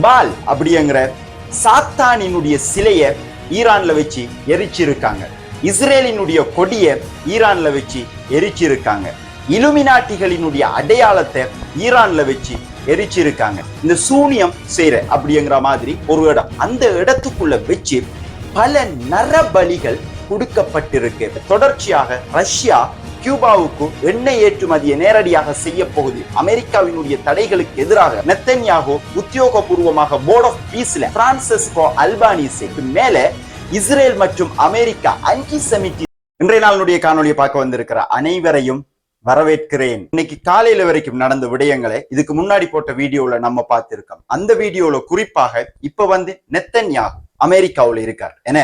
பால் அப்படிங்கிற சாத்தானினுடைய சிலைய ஈரான்ல வச்சு எரிச்சிருக்காங்க. இஸ்ரேலினுடைய கொடியை ஈரான்ல வச்சு எரிச்சிருக்காங்க. இலுமினாட்டிகளினுடைய அடையாளத்தை ஈரான்ல வச்சு எரிச்சிருக்காங்க. இந்த சூனியம் செய்யற அப்படிங்கிற மாதிரி ஒரு இடம். அந்த இடத்துக்குள்ள வச்சு பல நரபலிகள் கொடுக்கப்பட்டிருக்கு. தொடர்ச்சியாக ரஷ்யா கியூபாவுக்கு எண்ணெய் ஏற்றுமதியை நேரடியாக செய்ய போகுது. அமெரிக்காவினுடைய தடைகளுக்கு எதிராக நெத்தன்யாகோ உத்தியோகபூர்வமாக போர்ட் ஆஃப் பீஸ்ல பிரான்சிஸ்கோ அல்பானிஸுக்கு மேல இஸ்ரேல் மற்றும் அமெரிக்கா அங்கி செமிட்டி இன்றைய நாளினுடைய காணொலியை பார்க்க வந்திருக்கிற அனைவரையும் வரவேற்கிறேன். இன்னைக்கு காலையில வரைக்கும் நடந்த விடயங்களை இதுக்கு முன்னாடி போட்ட வீடியோல நம்ம பார்த்திருக்கோம். அந்த வீடியோல குறிப்பாக இப்ப வந்து நெத்தன்யாகு அமெரிக்காவில் இருக்கார். என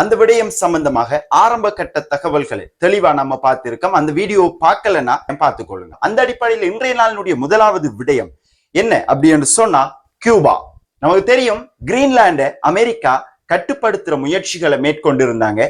அந்த விடயம் சம்பந்தமாக ஆரம்ப கட்ட தகவல்களை தெளிவா நம்ம பார்த்திருக்கோம். அந்த வீடியோ பார்க்கலன்னா பார்த்துக்கொள்ளுங்க அந்த அடிப்படையில் இன்றைய நாளினுடைய முதலாவது விடயம் என்ன அப்படி என்று சொன்னா கியூபா. நமக்கு தெரியும் கிரீன்லாண்ட அமெரிக்கா கட்டுப்படுத்துற முயற்சிகளை மேற்கொண்டிருந்தாங்க.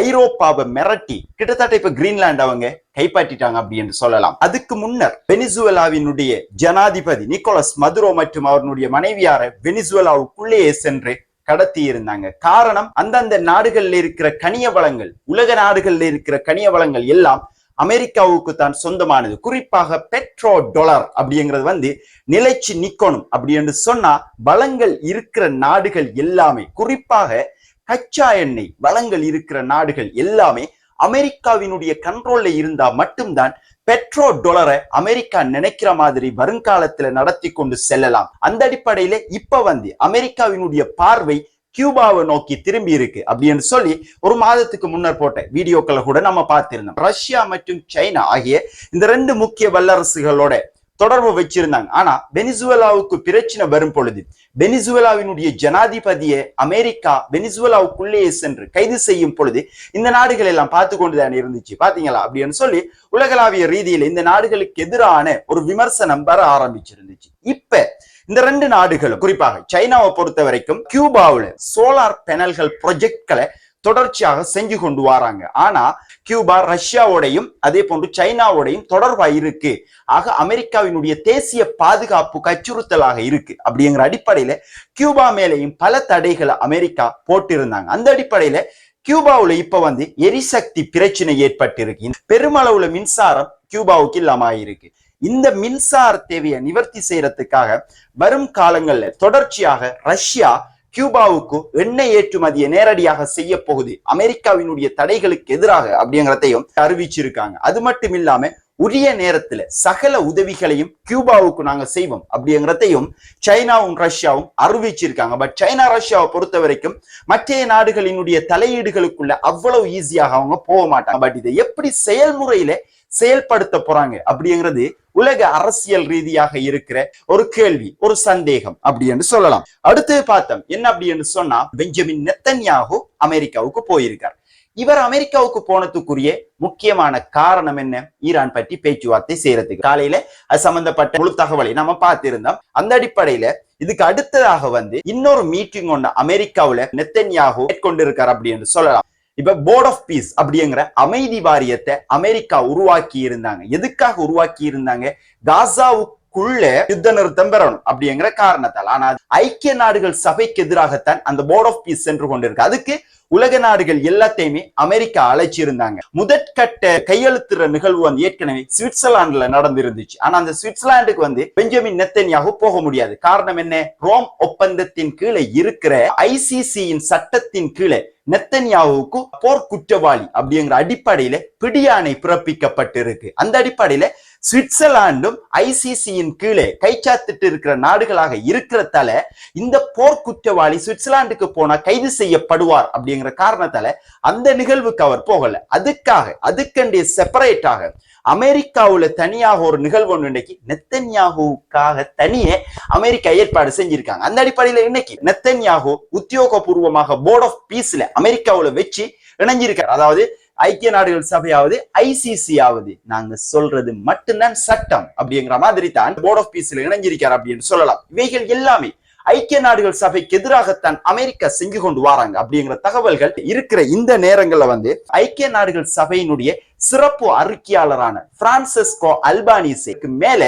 ஐரோப்பாவை மிரட்டி கிட்டத்தட்ட இப்ப கிரீன்லாண்ட் அவங்க கைப்பற்றிட்டாங்க அப்படி என்று சொல்லலாம். அதுக்கு முன்னர் வெனிசுவேலாவினுடைய ஜனாதிபதி நிக்கோலஸ் மதுரோ மற்றும் அவருடைய மனைவியார வெனிசுவேலாவுக்குள்ளேயே சென்று கடத்தி இருந்தாங்க காரணம் அந்தந்த நாடுகளில் இருக்கிற கனிய வளங்கள் உலக நாடுகளில் இருக்கிற கனிய வளங்கள் எல்லாம் அமெரிக்காவுக்கு தான் சொந்தமானது. குறிப்பாக பெட்ரோ டொலர் அப்படிங்கிறது வந்து நிலைச்சு நிக்கணும் அப்படி என்று சொன்னா வளங்கள் இருக்கிற நாடுகள் எல்லாமே குறிப்பாக கச்சா எண்ணெய் வளங்கள் இருக்கிற நாடுகள் எல்லாமே அமெரிக்காவினுடைய கண்ட்ரோல்ல இருந்தா மட்டும்தான் பெட்ரோ டொலரை அமெரிக்கா நினைக்கிற மாதிரி வருங்காலத்துல நடத்தி கொண்டு செல்லலாம். அந்த அடிப்படையில இப்ப வந்து அமெரிக்காவினுடைய பார்வை கியூபாவை நோக்கி திரும்பி இருக்கு. அப்படின்னு சொல்லி ஒரு மாதத்துக்கு முன்னர் போட்ட வீடியோக்களை கூட நம்ம பார்த்திருந்தோம். ரஷ்யா மற்றும் சைனா ஆகிய இந்த ரெண்டு முக்கிய வல்லரசுகளோட தொடர்பு வச்சிருந்தாங்க. ஆனா வெனிசுவலாவுக்கு பிரச்சனை வரும் பொழுது வெனிசுவலாவினுடைய ஜனாதிபதியை அமெரிக்கா வெனிசுவலாவுக்குள்ளேயே சென்று கைது செய்யும் பொழுது இந்த நாடுகள் எல்லாம் பார்த்து கொண்டுதான் இருந்துச்சு. பாத்தீங்களா? அப்படின்னு சொல்லி உலகளாவிய ரீதியில இந்த நாடுகளுக்கு எதிரான ஒரு விமர்சனம் வர ஆரம்பிச்சிருந்துச்சு. இப்ப இந்த ரெண்டு நாடுகளும் குறிப்பாக சைனாவை பொறுத்த வரைக்கும் கியூபாவில் சோலார் பேனல்கள் ப்ரொஜெக்ட்களை தொடர்ச்சியாக செஞ்சு கொண்டு வராங்க. ஆனா கியூபா ரஷ்யாவோடையும் அதே போன்று சைனாவோடையும் தொடர்பா இருக்கு. ஆக அமெரிக்காவினுடைய தேசிய பாதுகாப்பு அச்சுறுத்தலாக இருக்கு. அப்படிங்கிற அடிப்படையில கியூபா மேலையும் பல தடைகளை அமெரிக்கா போட்டிருந்தாங்க. அந்த அடிப்படையில கியூபாவுல இப்ப வந்து எரிசக்தி பிரச்சனை ஏற்பட்டிருக்கு. பெருமளவுல மின்சாரம் கியூபாவுக்கு இல்லாம ஆயிருக்கு இந்த மின்சார தேவையை நிவர்த்தி செய்யறதுக்காக வரும் காலங்கள்ல தொடர்ச்சியாக ரஷ்யா கியூபாவுக்கு எண்ணெய் ஏற்றுமதியை நேரடியாக செய்ய போகுது. அமெரிக்காவினுடைய தடைகளுக்கு எதிராக அப்படிங்கிறதையும் அறிவிச்சிருக்காங்க. அது மட்டும் இல்லாம உரிய நேரத்துல சகல உதவிகளையும் கியூபாவுக்கு நாங்க செய்வோம் அப்படிங்கிறதையும் சைனாவும் ரஷ்யாவும் அறிவிச்சிருக்காங்க. பட் சைனா ரஷ்யாவை பொறுத்த வரைக்கும் மற்ற நாடுகளினுடைய தலையீடுகளுக்குள்ள அவ்வளவு ஈஸியாக அவங்க போக மாட்டாங்க. பட் இதை எப்படி செயல்முறையில செயல்படுத்த போறாங்க அப்படிங்கிறது உலக அரசியல் ரீதியாக இருக்கிற ஒரு கேள்வி ஒரு சந்தேகம் அப்படி என்று சொல்லலாம். அடுத்து பார்த்தோம் என்ன அப்படி என்று சொன்னா பெஞ்சமின் நெத்தன்யாகு அமெரிக்காவுக்கு போயிருக்கார். இவர் அமெரிக்காவுக்கு போனதுக்குரிய முக்கியமான காரணம் என்ன? ஈரான் பற்றி பேச்சுவார்த்தை செய்யறதுக்கு. காலையில அது சம்பந்தப்பட்ட முழு தகவலை நம்ம பார்த்திருந்தோம். அந்த அடிப்படையில இதுக்கு அடுத்ததாக வந்து இன்னொரு மீட்டிங் ஒன்று அமெரிக்காவுல நெத்தன்யாகு மேற்கொண்டிருக்கார் அப்படி என்று சொல்லலாம். இப்ப போர்ட் ஆஃப் பீஸ் அப்படிங்கிற அமைதி வாரியத்தை அமெரிக்கா உருவாக்கி இருந்தாங்க எதுக்காக உருவாக்கி இருந்தாங்க காசாவுக்குள்ள யுத்த நிறுத்தம் பெறணும் அப்படிங்கிற காரணத்தால். ஆனா ஐக்கிய நாடுகள் சபைக்கு எதிராகத்தான் அந்த போர்ட் ஆஃப் பீஸ் சென்று கொண்டிருக்கு. அதுக்கு உலக நாடுகள் எல்லாத்தையுமே அமெரிக்கா அழைச்சிருந்தாங்க. முதற்கட்ட கையெழுத்துற நிகழ்வு வந்து ஏற்கனவே சுவிட்சர்லாந்துல நடந்திருந்துச்சு. ஆனா அந்த சுவிட்சர்லாந்துக்கு வந்து பெஞ்சமின் நெத்தன்யாகு போக முடியாது. காரணம் என்ன? ரோம் ஒப்பந்தத்தின் கீழே இருக்கிற ஐசிசியின் சட்டத்தின் கீழே நெத்தன்யாவுக்கு போர் குற்றவாளி அப்படிங்கிற அடிப்படையில பிடியாணை பிறப்பிக்கப்பட்டிருக்கு. அந்த அடிப்படையில சுவிட்சர்லாண்டும் ஐசிசியின் கீழே கைச்சாத்திட்டு இருக்கிற நாடுகளாக இருக்கிறதால இந்த போர் குற்றவாளி சுவிட்சர்லாந்துக்கு போனா கைது செய்யப்படுவார் அப்படிங்கிற அப்படிங்கிற காரணத்தால அந்த நிகழ்வுக்கு அவர் போகல. அதுக்காக அதுக்கண்டிய செப்பரேட்டாக அமெரிக்காவுல தனியாக ஒரு நிகழ்வு ஒன்று இன்னைக்கு நெத்தன்யாகுவுக்காக தனியே அமெரிக்கா ஏற்பாடு செஞ்சிருக்காங்க. அந்த அடிப்படையில இன்னைக்கு நெத்தன்யாகு உத்தியோகபூர்வமாக போர்ட் ஆஃப் பீஸ்ல அமெரிக்காவுல வச்சு இணைஞ்சிருக்கார். அதாவது ஐக்கிய நாடுகள் சபையாவது ஐசிசி ஆவது நாங்க சொல்றது மட்டும்தான் சட்டம் அப்படிங்கிற மாதிரி தான் போர்ட் ஆஃப் பீஸ்ல இணைஞ்சிருக்கார் அப்படின்னு சொல்லலாம். இவைகள் எல்லாமே ஐக்கிய நாடுகள் சபைக்கு எதிராகத்தான் அமெரிக்கா செஞ்சு கொண்டு வராங்க அப்படிங்கிற தகவல்கள் இருக்கிற இந்த நேரங்கள்ல வந்து ஐக்கிய நாடுகள் சபையினுடைய சிறப்பு அறிக்கையாளரான பிரான்சிஸ்கோ அல்பானிசேக்கு மேல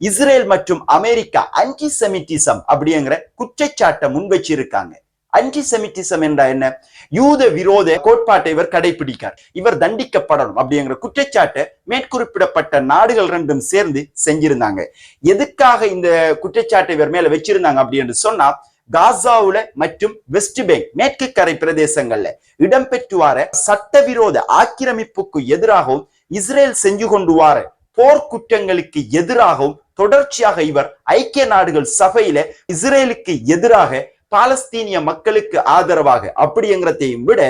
இஸ்ரேல் மற்றும் அமெரிக்கா அன்டிசெமிட்டிசம் அப்படிங்கிற குற்றச்சாட்டை முன்வச்சிருக்காங்க. அன்டிசெமிட்டிசம் என்றா என்ன? யூத விரோத கோட்பாட்டை இவர் கடைபிடிக்கார் இவர் தண்டிக்கப்படணும் அப்படிங்கிற குற்றச்சாட்டை மேற்குறிப்பிடப்பட்ட நாடுகள் ரெண்டும் சேர்ந்து செஞ்சிருந்தாங்க. எதுக்காக இந்த குற்றச்சாட்டை இவர் மேல வச்சிருந்தாங்க அப்படி என்று சொன்னா காசாவுல மற்றும் வெஸ்ட் பேங்க் மேற்கு கரை பிரதேசங்கள்ல இடம்பெற்று வார சட்டவிரோத ஆக்கிரமிப்புக்கு எதிராகவும் இஸ்ரேல் செஞ்சு கொண்டு வார போர்க்குற்றங்களுக்கு எதிராகவும் தொடர்ச்சியாக இவர் ஐக்கிய நாடுகள் சபையில இஸ்ரேலுக்கு எதிராக பாலஸ்தீனிய மக்களுக்கு ஆதரவாக அப்படிங்கிறதையும் விட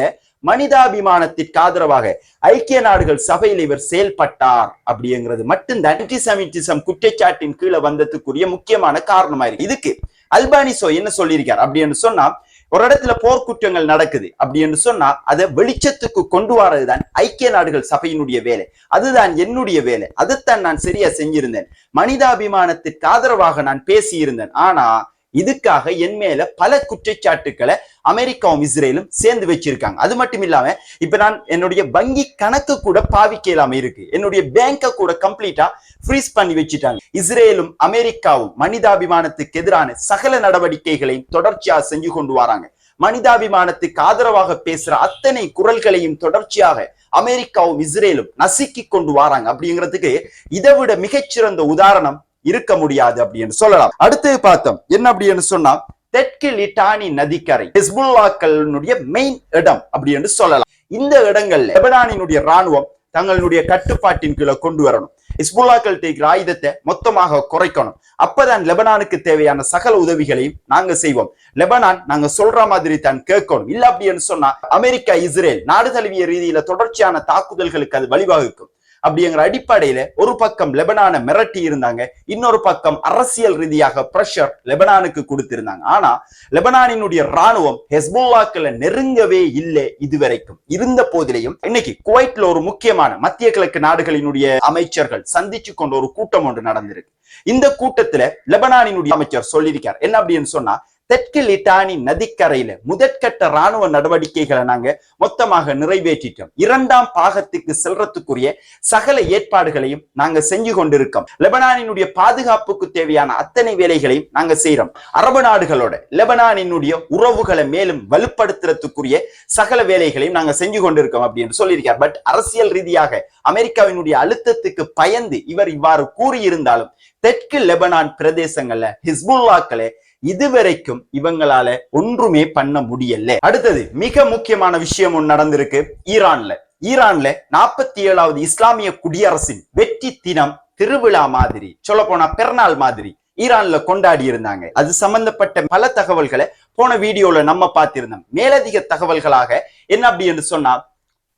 மனிதாபிமானத்திற்கு ஆதரவாக ஐக்கிய நாடுகள் சபையில் இவர் செயல்பட்டார் அப்படிங்கிறது மட்டும்தான். ஆன்டிசெமிட்டிசம் குற்றச்சாட்டின் கீழே வந்ததுக்குரிய முக்கியமான காரணமா இருக்கு. இதுக்கு அல்பானிசோ என்ன சொல்லியிருக்கார் அப்படின்னு சொன்னா ஒரு இடத்துல போர்க்குற்றங்கள் நடக்குது அப்படி என்று சொன்னா அதை வெளிச்சத்துக்கு கொண்டு வரதுதான் ஐக்கிய நாடுகள் சபையினுடைய வேலை. அதுதான் என்னுடைய வேலை. அதைத்தான் நான் சரியா செஞ்சிருந்தேன். மனிதாபிமானத்திற்கு ஆதரவாக நான் பேசியிருந்தேன். ஆனா இதுக்காக என் மேல பல குற்றச்சாட்டுக்களை அமெரிக்காவும் இஸ்ரேலும் சேர்ந்து வச்சிருக்காங்க. அது மட்டும் இல்லாம இப்ப நான் என்னுடைய வங்கி கணக்கு கூட பாவிக்க இல்லாம இருக்கு. என்னுடைய பேங்கை கூட கம்ப்ளீட்டா ஃப்ரீஸ் பண்ணி வச்சுட்டாங்க. இஸ்ரேலும் அமெரிக்காவும் மனிதாபிமானத்துக்கு எதிரான சகல நடவடிக்கைகளையும் தொடர்ச்சியா செஞ்சு கொண்டு வராங்க. மனிதாபிமானத்துக்கு ஆதரவாக பேசுற அத்தனை குரல்களையும் தொடர்ச்சியாக அமெரிக்காவும் இஸ்ரேலும் நசுக்கி கொண்டு வராங்க. அப்படிங்கிறதுக்கு இதை விட மிகச்சிறந்த உதாரணம் இருக்க முடியாது அப்படின்னு சொல்லலாம். அடுத்து பார்த்தோம் என்ன அப்படின்னு சொன்னா தெற்கு லிட்டானி நதிக்கரை ஹிஸ்புல்லாக்களுடைய மெயின் இடம் அப்படின்னு சொல்லலாம். இந்த இடங்கள்ல லெபனானினுடைய ராணுவம் தங்களுடைய கட்டுப்பாட்டின் கீழே கொண்டு வரணும். இஸ்புல்லாக்கள் டேக்கிற ஆயுதத்தை மொத்தமாக குறைக்கணும். அப்பதான் லெபனானுக்கு தேவையான சகல உதவிகளையும் நாங்க செய்வோம். லெபனான் நாங்க சொல்ற மாதிரி தான் கேட்கணும். இல்ல அப்படின்னு சொன்னா அமெரிக்கா இஸ்ரேல் நாடு தழுவிய ரீதியில தொடர்ச்சியான தாக்குதல்களுக்கு அது வழிவகுக்கும். அப்படிங்கிற அடிப்படையில ஒரு பக்கம் லெபனானை மிரட்டி இருந்தாங்க இன்னொரு பக்கம் அரசியல் ரீதியாக பிரஷர் லெபனானுக்கு கொடுத்திருந்தாங்க. ஆனா லெபனானினுடைய ராணுவம் ஹெஸ்புல்லாக்களை நெருங்கவே இல்லை இதுவரைக்கும். இருந்த போதிலையும் இன்னைக்கு குவைட்ல ஒரு முக்கியமான மத்திய கிழக்கு நாடுகளினுடைய அமைச்சர்கள் சந்திச்சு கொண்ட ஒரு கூட்டம் ஒன்று நடந்திருக்கு. இந்த கூட்டத்துல லெபனானினுடைய அமைச்சர் சொல்லியிருக்கார். என்ன அப்படின்னு சொன்னா தெற்கு லிட்டானி நதிக்கரையில முதற்கட்ட ராணுவ நடவடிக்கைகளை நாங்க மொத்தமாக நிறைவேற்றிட்டோம். இரண்டாம் பாகத்துக்கு செல்றதுக்குரிய சகல ஏற்பாடுகளையும் நாங்க செஞ்சு கொண்டிருக்கோம். லெபனானினுடைய பாதுகாப்புக்கு தேவையான அத்தனை வேலைகளையும் நாங்க செய்யறோம் அரபு நாடுகளோட லெபனானினுடைய உறவுகளை மேலும் வலுப்படுத்துறதுக்குரிய சகல வேலைகளையும் நாங்க செஞ்சு கொண்டிருக்கோம் அப்படின்னு சொல்லியிருக்கார். பட் அரசியல் ரீதியாக அமெரிக்காவினுடைய அழுத்தத்துக்கு பயந்து இவர் இவ்வாறு கூறியிருந்தாலும் தெற்கு லெபனான் பிரதேசங்கள்ல ஹிஸ்புல்லாக்களே இதுவரைக்கும் இவங்களால ஒன்றுமே பண்ண முடியல. அடுத்தது மிக முக்கியமான விஷயம் ஒன்று நடந்திருக்கு. ஈரான்ல. ஈரான்ல நாற்பத்தி ஏழாவது இஸ்லாமிய குடியரசின் வெற்றி தினம் திருவிழா மாதிரி சொல்ல போனா பெருநாள் மாதிரி ஈரான்ல கொண்டாடி இருந்தாங்க. அது சம்பந்தப்பட்ட பல தகவல்களை போன வீடியோல நம்ம பார்த்திருந்தோம். மேலதிக தகவல்களாக என்ன அப்படி என்று சொன்னா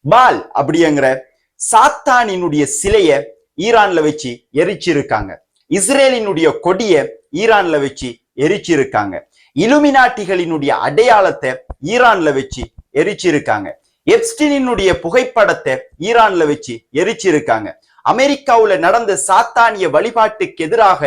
பால் அப்படிங்கிற சாத்தானினுடைய சிலைய ஈரான்ல வச்சு எரிச்சிருக்காங்க. இஸ்ரேலினுடைய கொடிய ஈரான்ல வச்சு எரிச்சிருக்காங்க. இலுமினாட்டிகளினுடைய அடையாளத்தை ஈரான்ல வச்சு எரிச்சிருக்காங்க. எப்ஸ்டினுடைய புகைப்படத்தை ஈரான்ல வச்சு எரிச்சிருக்காங்க. அமெரிக்காவுல நடந்த சாத்தானிய வழிபாட்டுக்கு எதிராக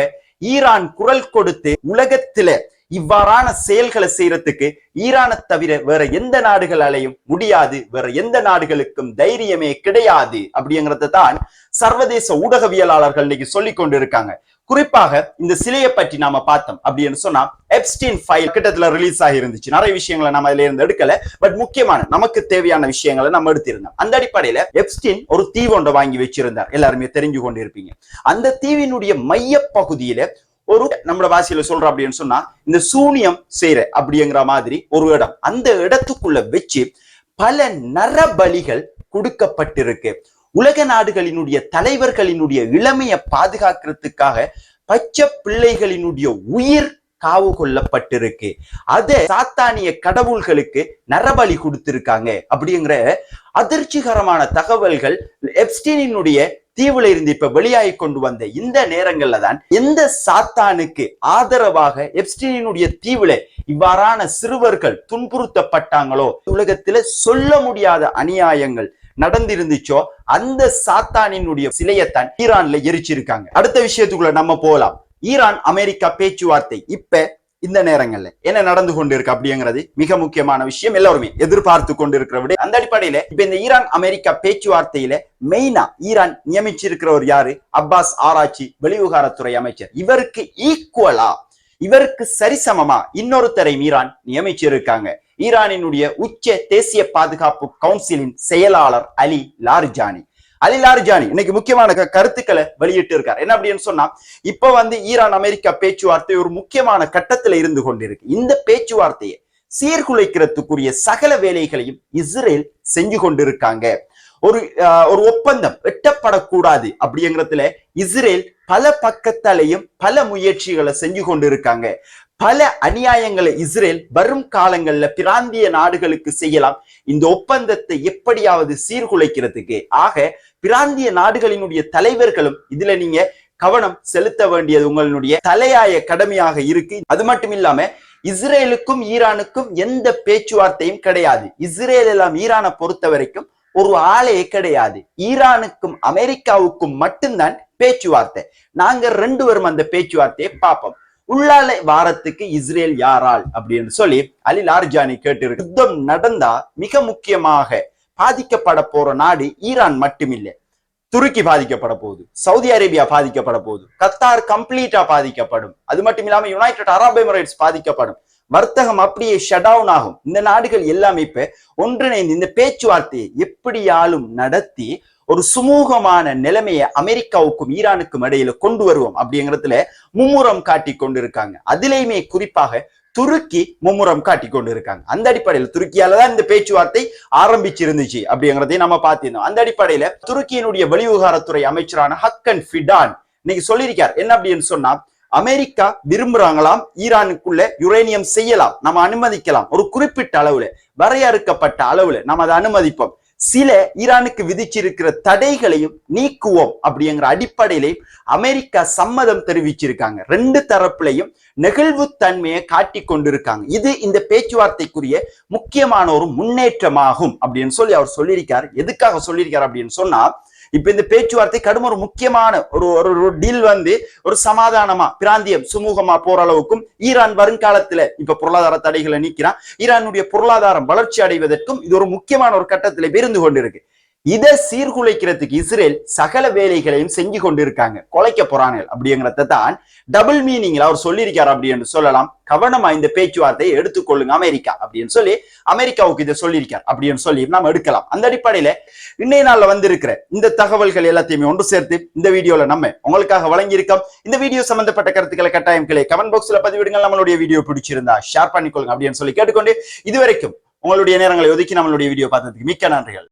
ஈரான் குரல் கொடுத்து உலகத்துல இவ்வாறான செயல்களை செய்யறதுக்கு ஈரானை தவிர வேற எந்த நாடுகளாலையும் முடியாது. வேற எந்த நாடுகளுக்கும் தைரியமே கிடையாது அப்படிங்கறத தான் சர்வதேச ஊடகவியலாளர்கள் இன்னைக்கு சொல்லி கொண்டு இருக்காங்க குறிப்பாக இந்த சிலையை பற்றி நாம பார்த்தோம் அப்படின்னு சொன்னா எப்ஸ்டீன் ஃபைல் கிட்டத்துல ரிலீஸ் ஆகி இருந்துச்சு. நிறைய விஷயங்களை நம்ம அதுல இருந்து எடுக்கல. பட் முக்கியமான நமக்கு தேவையான விஷயங்களை நம்ம எடுத்திருந்தோம். அந்த அடிப்படையில எப்ஸ்டீன் ஒரு தீவு ஒன்றை வாங்கி வச்சிருந்தார். எல்லாருமே தெரிஞ்சு கொண்டு இருப்பீங்க அந்த தீவினுடைய மைய பகுதியில ஒரு நம்மளோட வாசியில சொல்ற அப்படின்னு சொன்னா இந்த சூனியம் செய்யற அப்படிங்கிற மாதிரி ஒரு இடம். அந்த இடத்துக்குள்ள வச்சு பல நரபலிகள் கொடுக்கப்பட்டிருக்கு. உலக நாடுகளினுடைய தலைவர்களினுடைய இளமையை பாதுகாக்கிறதுக்காக பச்சை பிள்ளைகளினுடைய உயிர் காவு கொள்ளப்பட்டிருக்கு அத சாத்தானிய கடவுள்களுக்கு நரபலி கொடுத்திருக்காங்க. அப்படிங்கிற அதிர்ச்சிகரமான தகவல்கள் எப்ஸ்டீனினுடைய தீவுல இருந்து இப்ப வெளியாகி கொண்டு வந்த இந்த நேரங்கள்ல தான் எந்த சாத்தானுக்கு ஆதரவாக எப்ஸ்டீனினுடைய தீவுல இவ்வாறான சிறுவர்கள் துன்புறுத்தப்பட்டாங்களோ உலகத்துல சொல்ல முடியாத அநியாயங்கள் நடந்திருந்துச்சோ அந்த சாத்தானினுடைய சிலையத்தான் ஈரான்ல எரிச்சிருக்காங்க. அடுத்த விஷயத்துக்குள்ள நம்ம போலாம். ஈரான் அமெரிக்கா பேச்சுவார்த்தை இப்ப இந்த நேரங்கள்ல என்ன நடந்து கொண்டு இருக்கு அப்படிங்கிறது மிக முக்கியமான விஷயம் எல்லாருமே எதிர்பார்த்து கொண்டு இருக்கிற விட. அந்த அடிப்படையில இப்ப இந்த ஈரான் அமெரிக்கா பேச்சுவார்த்தையில மெயினா ஈரான் நியமிச்சிருக்கிறவர் யாரு? அப்பாஸ் ஆராய்ச்சி வெளிவிவகாரத்துறை அமைச்சர். இவருக்கு ஈக்குவலா இவருக்கு சரிசமமா இன்னொருத்தரை ஈரான் நியமிச்சிருக்காங்க. ஈரானினுடைய உச்ச தேசிய பாதுகாப்பு கவுன்சிலின் செயலாளர் அலி லார்ஜானி. அலி லார்ஜானி இன்னைக்கு முக்கியமான கருத்துக்களை வெளியிட்டு இருக்கார் என்ன அப்படின்னு சொன்னா இப்ப வந்து ஈரான் அமெரிக்கா பேச்சுவார்த்தை ஒரு முக்கியமான கட்டத்துல இருந்து கொண்டிருக்கு. இந்த பேச்சுவார்த்தையை சீர்குலைக்கிறதுக்குரிய சகல வேலைகளையும் இஸ்ரேல் செஞ்சு கொண்டிருக்காங்க. ஒரு ஒரு ஒப்பந்தம் எட்டப்படக்கூடாது அப்படிங்கிறதுல இஸ்ரேல் பல பக்கத்தாலையும் பல முயற்சிகளை செஞ்சு கொண்டிருக்காங்க. பல அநியாயங்களை இஸ்ரேல் வரும் காலங்கள்ல பிராந்திய நாடுகளுக்கு செய்யலாம். இந்த ஒப்பந்தத்தை எப்படியாவது சீர்குலைக்கிறதுக்கு. ஆக பிராந்திய நாடுகளினுடைய தலைவர்களும் இதுல நீங்க கவனம் செலுத்த வேண்டியது உங்களுடைய தலையாய கடமையாக இருக்கு. அது மட்டும் இல்லாம இஸ்ரேலுக்கும் ஈரானுக்கும் எந்த பேச்சுவார்த்தையும் கிடையாது. இஸ்ரேல் எல்லாம் ஈரானை பொறுத்த வரைக்கும் ஒரு ஆளே கிடையாது. ஈரானுக்கும் அமெரிக்காவுக்கும் மட்டும்தான் பேச்சுவார்த்தை. நாங்க ரெண்டு பேரும் அந்த பேச்சுவார்த்தையை பார்ப்போம். உள்ளால வாரத்துக்கு இஸ்ரேல் யாரால் அப்படின்னு சொல்லி அலி லார்ஜானி கேட்டு யுத்தம் நடந்தா மிக முக்கியமாக பாதிக்கப்பட போற நாடு ஈரான் மட்டுமில்லை. துருக்கி பாதிக்கப்பட போகுது. சவுதி அரேபியா பாதிக்கப்பட போகுது. கத்தார் கம்ப்ளீட்டா பாதிக்கப்படும். அது மட்டும் இல்லாம யுனைடெட் அரப் எமிரேட்ஸ் பாதிக்கப்படும். வர்த்தகம் அப்படியே ஷட் டவுன் ஆகும். இந்த நாடுகள் எல்லாமே இப்ப ஒன்றிணைந்து இந்த பேச்சுவார்த்தையை எப்படியாலும் நடத்தி ஒரு சுமூகமான நிலைமையை அமெரிக்காவுக்கும் ஈரானுக்கும் இடையில கொண்டு வருவோம் அப்படிங்கிறதுல மும்முரம் காட்டி கொண்டிருக்காங்க. அதிலேயுமே குறிப்பாக துருக்கி மும்முரம் காட்டி கொண்டு இருக்காங்க அந்த அடிப்படையில் துருக்கியால தான் இந்த பேச்சுவார்த்தை ஆரம்பிச்சிருந்துச்சு அப்படிங்கிறதையும் நம்ம பார்த்திருந்தோம். அந்த அடிப்படையில துருக்கியினுடைய வெளிவிவகாரத்துறை அமைச்சரான ஹக்கன் ஃபிடான் இன்னைக்கு சொல்லியிருக்கார். என்ன அப்படின்னு சொன்னா அமெரிக்கா விரும்புறாங்களாம் ஈரானுக்குள்ள யுரேனியம் செய்யலாம் நம்ம அனுமதிக்கலாம். ஒரு குறிப்பிட்ட அளவுல வரையறுக்கப்பட்ட அளவுல நம்ம அதை அனுமதிப்போம். சில ஈரானுக்கு விதிச்சிருக்கிற தடைகளையும் நீக்குவோம் அப்படிங்கிற அடிப்படையிலையும் அமெரிக்கா சம்மதம் தெரிவிச்சிருக்காங்க. ரெண்டு தரப்புலையும் நெகிழ்வுத்தன்மையை காட்டி கொண்டிருக்காங்க. இது இந்த பேச்சுவார்த்தைக்குரிய முக்கியமான ஒரு முன்னேற்றமாகும் அப்படின்னு சொல்லி அவர் சொல்லியிருக்கார். எதுக்காக சொல்லியிருக்கார் அப்படின்னு சொன்னா இப்ப இந்த பேச்சுவார்த்தை கடும் ஒரு முக்கியமான ஒரு ஒரு டீல் வந்து ஒரு சமாதானமா பிராந்தியம் சுமூகமா போற அளவுக்கும் ஈரான் வருங்காலத்துல இப்ப பொருளாதார தடைகளை நீக்கிறான். ஈரானுடைய பொருளாதாரம் வளர்ச்சி அடைவதற்கும் இது ஒரு முக்கியமான ஒரு கட்டத்தில் இருந்து கொண்டிருக்கு. இதை சீர்குலைக்கிறதுக்கு இஸ்ரேல் சகல வேலைகளையும் செஞ்சு கொண்டிருக்காங்க. கொலைக்க போறாங்க அப்படிங்கிறத தான் டபுள் மீனிங்ல அவர் சொல்லியிருக்காரு அப்படின்னு சொல்லலாம். கவனமா இந்த பேச்சுவார்த்தையை எடுத்துக்கொள்ளுங்க அமெரிக்கா அப்படின்னு சொல்லி அமெரிக்காவுக்கு இதை சொல்லியிருக்கார் அப்படின்னு சொல்லி நாம் எடுக்கலாம். அந்த அடிப்படையில இன்னைய நாள்ல வந்திருக்கிற இந்த தகவல்கள் எல்லாத்தையுமே ஒன்று சேர்த்து இந்த வீடியோல நம்ம உங்களுக்காக வழங்கியிருக்கோம். இந்த வீடியோ சம்பந்தப்பட்ட கருத்துக்களை கட்டாயம் கிளை கமெண்ட் பாக்ஸ்ல பதிவிடுங்கள். நம்மளுடைய வீடியோ பிடிச்சிருந்தா ஷேர் பண்ணிக்கொள்ளுங்க அப்படின்னு சொல்லி கேட்டுக்கொண்டு இதுவரைக்கும் உங்களுடைய நேரங்களை ஒதுக்கி நம்மளுடைய வீடியோ பார்த்ததுக்கு மிக்க நன்றிகள்.